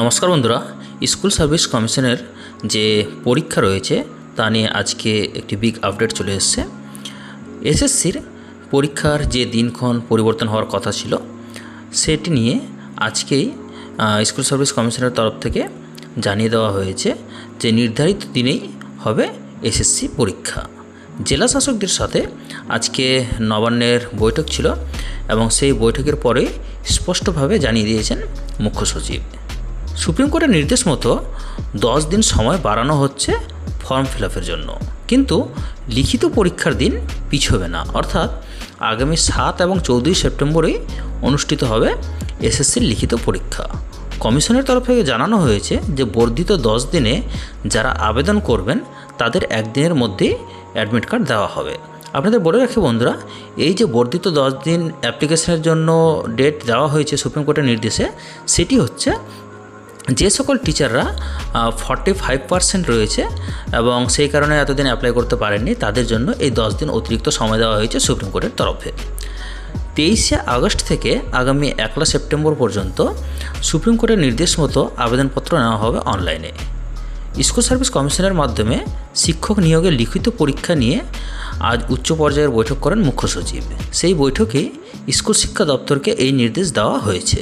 নমস্কার বন্ধুরা, school service কমিশনের যে পরীক্ষা রয়েছে তা নিয়ে আজকে একটি বিগ আপডেট চলে এসছে। এসএসসির পরীক্ষার যে দিনক্ষণ পরিবর্তন হওয়ার কথা ছিল, সেটি নিয়ে আজকেই স্কুল সার্ভিস কমিশনের তরফ থেকে জানিয়ে দেওয়া হয়েছে যে নির্ধারিত দিনেই হবে এসএসসি পরীক্ষা। জেলা শাসকদের সাথে আজকে নবান্নের বৈঠক ছিল এবং সেই বৈঠকের পরে স্পষ্টভাবে জানিয়ে দিয়েছেন মুখ্য সচিব। সুপ্রিম কোর্টের নির্দেশ মতো দশ দিন সময় বাড়ানো হচ্ছে ফর্ম ফিল জন্য। কিন্তু লিখিত পরীক্ষার দিন পিছবে না। অর্থাৎ আগামী সাত এবং চৌদ্দই সেপ্টেম্বরেই অনুষ্ঠিত হবে এসএসসির লিখিত পরীক্ষা। কমিশনের তরফ থেকে জানানো হয়েছে যে বর্ধিত দশ দিনে যারা আবেদন করবেন, তাদের একদিনের মধ্যেই অ্যাডমিট কার্ড দেওয়া হবে। আপনাদের বলে রাখি বন্ধুরা, এই যে বর্ধিত দশ দিন অ্যাপ্লিকেশনের জন্য ডেট দেওয়া হয়েছে সুপ্রিম কোর্টের নির্দেশে, সেটি হচ্ছে যে সকল টিচাররা ফর্টি ফাইভ পার্সেন্ট রয়েছে এবং সেই কারণে এতদিন অ্যাপ্লাই করতে পারেননি, তাদের জন্য এই দশ দিন অতিরিক্ত সময় দেওয়া হয়েছে সুপ্রিম কোর্টের তরফে। তেইশে আগস্ট থেকে আগামী একলা সেপ্টেম্বর পর্যন্ত সুপ্রিম কোর্টের নির্দেশ মতো আবেদনপত্র নেওয়া হবে অনলাইনে স্কুল সার্ভিস কমিশনের মাধ্যমে শিক্ষক নিয়োগের লিখিত পরীক্ষা নিয়ে আজ উচ্চ পর্যায়ের বৈঠক করেন মুখ্য সচিব। সেই বৈঠকে স্কুল শিক্ষা দপ্তরকে এই নির্দেশ দেওয়া হয়েছে।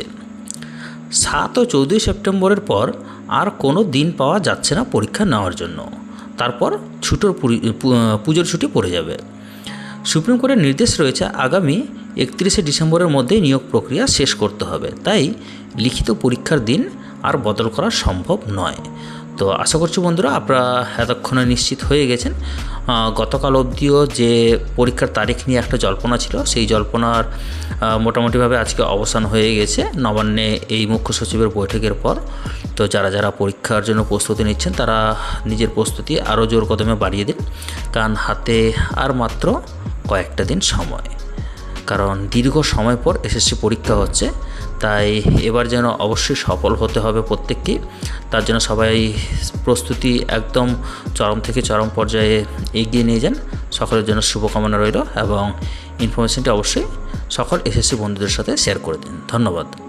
সাত ও চৌদ্দই সেপ্টেম্বরের পর আর কোনো দিন পাওয়া যাচ্ছে না পরীক্ষা নেওয়ার জন্য। তারপর ছুটোর পুজোর ছুটি পড়ে যাবে। সুপ্রিম কোর্টের নির্দেশ রয়েছে আগামী একত্রিশে ডিসেম্বরের মধ্যে নিয়োগ প্রক্রিয়া শেষ করতে হবে। তাই লিখিত পরীক্ষার দিন আর বদল করা সম্ভব নয়। তো আশা করছি বন্ধুরা আপনারা এতক্ষণে নিশ্চিত হয়ে গেছেন। গতকাল অবধিও যে পরীক্ষার তারিখ নিয়ে একটা জল্পনা ছিল, সেই জল্পনার মোটামুটিভাবে আজকে অবসান হয়ে গেছে। নবান্নে এই মুখ্য সচিবের বৈঠকের পর তো যারা যারা পরীক্ষার জন্য প্রস্তুতি নিচ্ছেন, তারা নিজের প্রস্তুতি আরও জোর কদমে বাড়িয়ে দিন। কারণ হাতে আর মাত্র কয়েকটা দিন সময়। কারণ দীর্ঘ সময় পর এসএসসি পরীক্ষা হচ্ছে, তাই এবার যেন অবশ্যই সফল হতে হবে প্রত্যেককেই তার জন্য সবাই প্রস্তুতি একদম চরম থেকে চরম পর্যায়ে এগিয়ে নিয়ে যান। সকলের জন্য শুভকামনা রইল এবং ইনফরমেশনটি অবশ্যই সকল এসএসসি বন্ধুদের সাথে শেয়ার করে দিন। ধন্যবাদ।